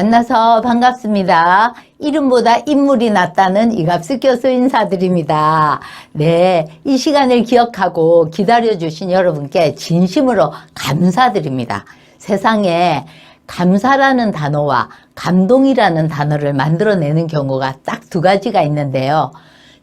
만나서 반갑습니다. 이름보다 인물이 낫다는 이갑수 교수 인사드립니다. 네, 이 시간을 기억하고 기다려주신 여러분께 진심으로 감사드립니다. 세상에 감사라는 단어와 감동이라는 단어를 만들어내는 경우가 딱 두 가지가 있는데요.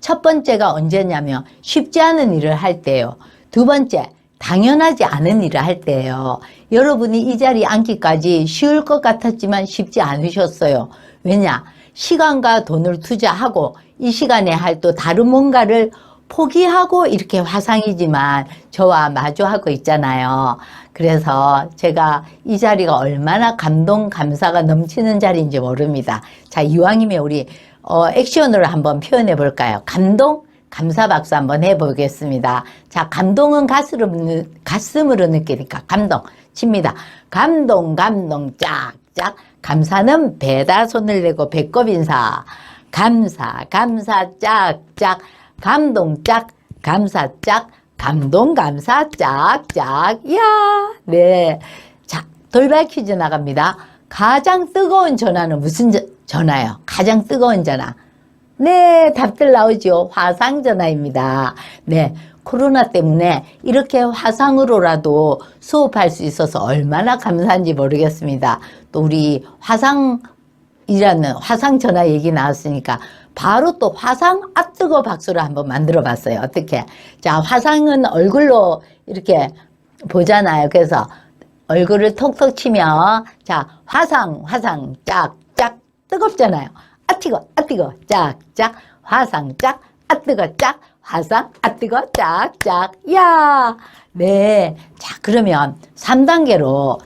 첫 번째가 언제냐면 쉽지 않은 일을 할 때요. 두 번째, 당연하지 않은 일을 할 때예요. 여러분이 이 자리에 앉기까지 쉬울 것 같았지만 쉽지 않으셨어요. 왜냐? 시간과 돈을 투자하고 이 시간에 할 또 다른 뭔가를 포기하고 이렇게 화상이지만 저와 마주하고 있잖아요. 그래서 제가 이 자리가 얼마나 감동, 감사가 넘치는 자리인지 모릅니다. 자, 이왕이면 우리 어, 액션으로 한번 표현해 볼까요? 감동, 감사 박수 한번 해보겠습니다. 자, 감동은 가슴으로, 느- 가슴으로 느끼니까 감동 칩니다. 감동, 감동, 짝짝. 감사는 배다 손을 내고 배꼽 인사. 감사, 감사, 짝짝. 감동, 짝, 감사, 짝. 감동, 감사, 짝짝. 이야, 네. 자, 돌발 퀴즈 나갑니다. 가장 뜨거운 전화는 무슨 저- 전화요? 가장 뜨거운 전화. 네, 답들 나오죠. 화상전화입니다. 네, 코로나 때문에 이렇게 화상으로라도 수업할 수 있어서 얼마나 감사한지 모르겠습니다. 또 우리 화상이라는 화상전화 얘기 나왔으니까 바로 또 화상 아 뜨거 박수를 한번 만들어 봤어요. 어떻게? 자, 화상은 얼굴로 이렇게 보잖아요. 그래서 얼굴을 톡톡 치면 자, 화상, 화상, 짝 짝 뜨겁잖아요. 아 뜨거, 아 뜨거, 짝짝, 화상 짝, 아 뜨거, 짝, 화상, 아 뜨거, 짝짝. 야, 네. 자, 그러면 3단계로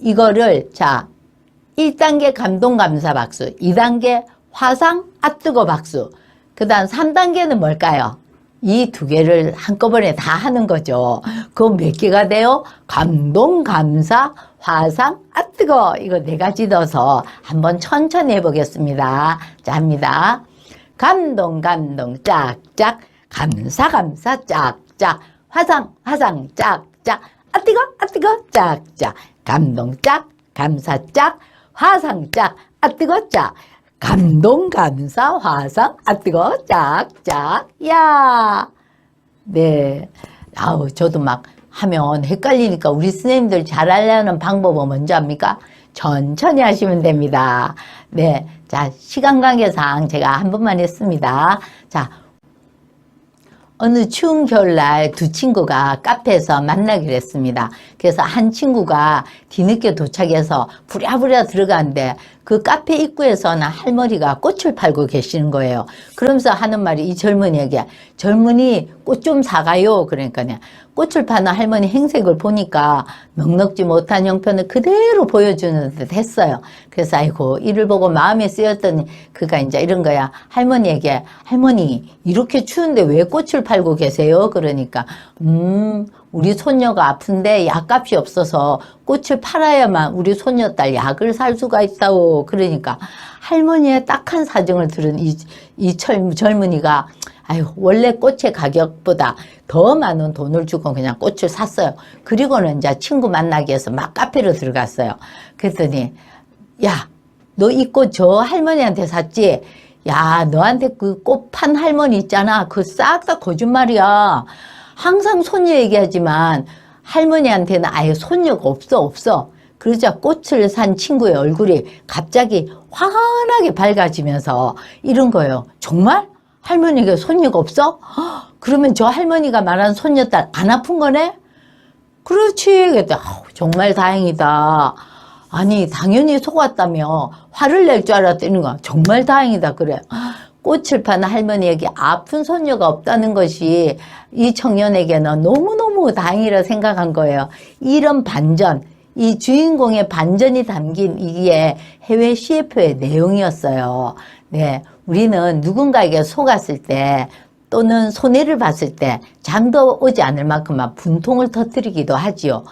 이거를 자, 1단계 감동 감사 박수, 2단계 화상 아 뜨거 박수. 그 다음 3단계는 뭘까요? 이 두 개를 한꺼번에 다 하는 거죠. 그럼 몇 개가 돼요? 감동, 감사, 화상, 아 뜨거. 이거 네 가지 넣어서 한번 천천히 해보겠습니다. 자, 합니다. 감동, 감동, 짝짝. 감사, 감사, 짝짝. 화상, 화상, 짝짝. 아 뜨거, 아 뜨거, 짝짝. 감동, 짝. 감사, 짝. 화상, 짝. 아 뜨거, 짝. 감동, 감사, 화상, 아 뜨거, 짝 짝. 야. 네. 아우, 저도 막 하면 헷갈리니까 우리 선생님들 잘 하려는 방법은 뭔지 압니까? 천천히 하시면 됩니다. 네. 자, 시간 관계상 제가 한 번만 했습니다. 자, 어느 추운 겨울날 두 친구가 카페에서 만나기로 했습니다. 그래서 한 친구가 뒤늦게 도착해서 부랴부랴 들어가는데 그 카페 입구에서는 할머니가 꽃을 팔고 계시는 거예요. 그러면서 하는 말이 이 젊은이에게 젊은이 꽃 좀 사가요. 그러니까 꽃을 파는 할머니 행색을 보니까 넉넉지 못한 형편을 그대로 보여주는 듯 했어요. 그래서 아이고 이를 보고 마음에 쓰였더니 그가 이제 이런 거야. 할머니에게 할머니 이렇게 추운데 왜 꽃을 팔고 계세요? 그러니까 음 우리 손녀가 아픈데 약값이 없어서 꽃을 팔아야만 우리 손녀딸 약을 살 수가 있다고 그러니까 할머니의 딱한 사정을 들은 이, 이 젊, 젊은이가 아유 원래 꽃의 가격보다 더 많은 돈을 주고 그냥 꽃을 샀어요. 그리고는 이제 친구 만나기 위해서 막 카페로 들어갔어요. 그랬더니 야 너 이 꽃 저 할머니한테 샀지? 야 너한테 그 꽃 판 할머니 있잖아. 그 싹 다 거짓말이야. 항상 손녀 얘기하지만 할머니한테는 아예 손녀가 없어 없어. 그러자 꽃을 산 친구의 얼굴이 갑자기 환하게 밝아지면서 이런 거예요. 정말? 할머니가 손녀가 없어? 헉, 그러면 저 할머니가 말한 손녀딸 안 아픈 거네? 그렇지. 정말 다행이다. 아니 당연히 속았다며 화를 낼 줄 알았더니 거 정말 다행이다 그래. 꽃을 파는 할머니에게 아픈 손녀가 없다는 것이 이 청년에게는 너무너무 다행이라 생각한 거예요. 이런 반전, 이 주인공의 반전이 담긴 이게 해외 CF의 내용이었어요. 네. 우리는 누군가에게 속았을 때 또는 손해를 봤을 때 잠도 오지 않을 만큼만 분통을 터뜨리기도 하지요.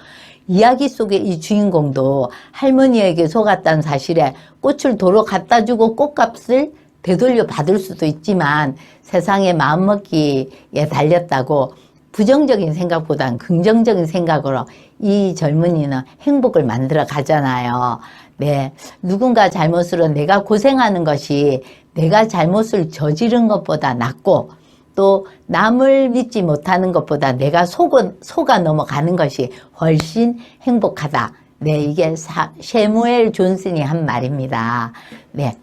이야기 속의 이 주인공도 할머니에게 속았다는 사실에 꽃을 도로 갖다 주고 꽃값을 되돌려 받을 수도 있지만 세상의 마음먹기에 달렸다고 부정적인 생각보다는 긍정적인 생각으로 이 젊은이는 행복을 만들어 가잖아요. 네. 누군가 잘못으로 내가 고생하는 것이 내가 잘못을 저지른 것보다 낫고 또 남을 믿지 못하는 것보다 내가 속아, 속아 넘어가는 것이 훨씬 행복하다. 네, 이게 사, 셰무엘 존슨이 한 말입니다. 네.